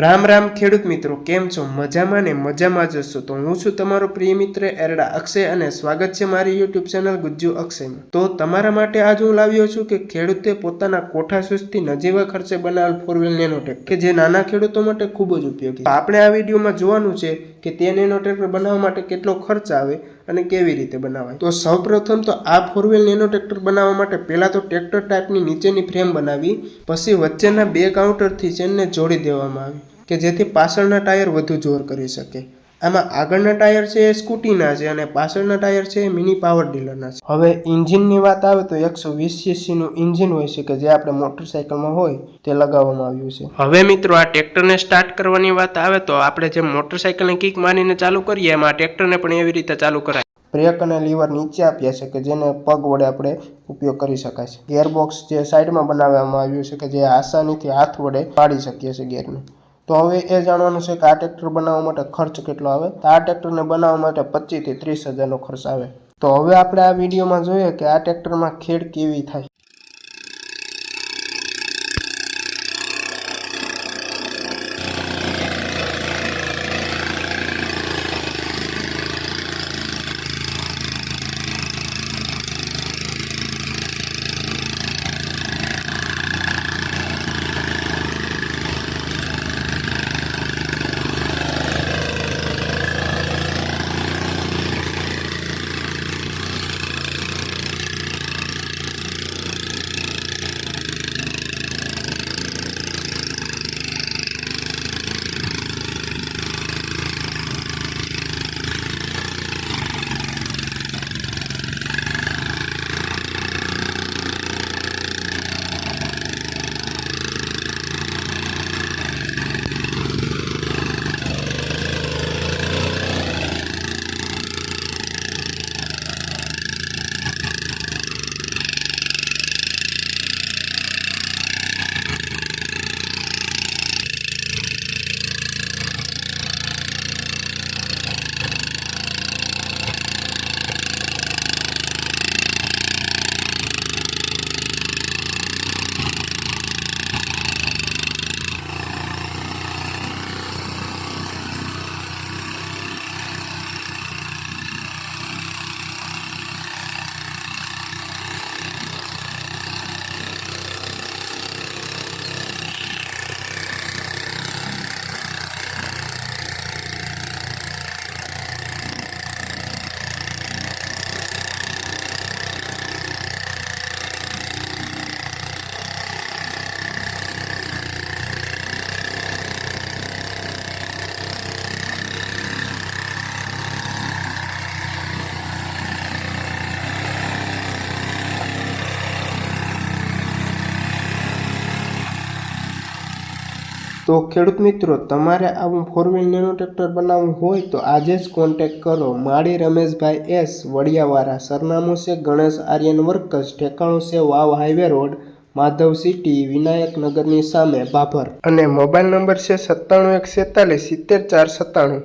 રામ રામ ખેડૂત મિત્રો, કેમ છો? મજામાં ને મજામાં જશો તો હું છું તમારો પ્રિય મિત્ર એરડા અક્ષય અને સ્વાગત છે મારી યુટ્યુબ ચેનલ ગુજ્જુ અક્ષયમાં. તો તમારા માટે આજ હું લાવ્યો છું કે ખેડૂતે પોતાના કોઠા સુસ્તી નજીવા ખર્ચે બનાવેલ ફોર વ્હીલ નેનો ટ્રેક્ટર કે જે નાના ખેડૂતો માટે ખૂબ જ ઉપયોગી આપણે આ વિડીયોમાં જોવાનું છે કે તે નેનો ટ્રેક્ટર બનાવવા માટે કેટલો ખર્ચ આવે અને કેવી રીતે બનાવાય? તો સૌપ્રથમ તો આ ફોર વ્હીલ નેનો ટ્રેક્ટર બનાવવા માટે પહેલાં તો ટ્રેક્ટર ટાઈપની નીચેની ફ્રેમ બનાવી, પછી વચ્ચેના બે કાઉન્ટરથી ચેનને જોડી દેવામાં આવી, કે જેથી પાછળના ટાયર વધુ જોર કરી શકે. આમાં આગળના ટાયર છે એ સ્કૂટીના છે અને પાછળના ટાયર છે એ મિની પાવર ડીલરના છે. હવે ઇન્જિનની વાત આવે તો એકસો વીસ સીસીનું ઇન્જિન હોય છે કે જે આપણે મોટરસાયકલમાં હોય તે લગાવવામાં આવ્યું છે. હવે મિત્રો આ ટ્રેક્ટરને સ્ટાર્ટ કરવાની વાત આવે તો આપણે જે મોટરસાઇકલને કિક મારીને ચાલુ કરીએ એમાં ટ્રેક્ટરને પણ એવી રીતે ચાલુ કરાય. બ્રેક અને લીવર નીચે આપ્યા છે કે જેને પગ વડે આપણે ઉપયોગ કરી શકાય છે. ગેરબોક્સ જે સાઈડમાં બનાવવામાં આવ્યું છે કે જે આસાનીથી હાથ વડે પાડી શકીએ છીએ ગિયરને તો હવે એ જાણવાનું છે કે આ ટ્રેક્ટર બનાવવા માટે ખર્ચ કેટલો આવે? તો આ ટ્રેક્ટરને બનાવવા માટે પચીસથી ત્રીસ હજારનો ખર્ચ આવે. તો હવે આપણે આ વિડીયોમાં જોઈએ કે આ ટ્રેક્ટરમાં ખેડ કેવી થાય. તો ખેડૂત મિત્રો, તમારે આવું ફોર વ્હીલ નેનો ટ્રેક્ટર બનાવવું હોય તો આજે જ કોન્ટેક્ટ કરો માળી રમેશભાઈ એસ વડિયાવાળા સરનામું છે ગણેશ આર્યન વર્કર્સ, ઠેકાણું છે Vav highway road, Madhav city Vinayak નગરની સામે ભાભર અને મોબાઈલ નંબર છે સત્તાણું એક સિત્તેર ચાર સત્તાણું.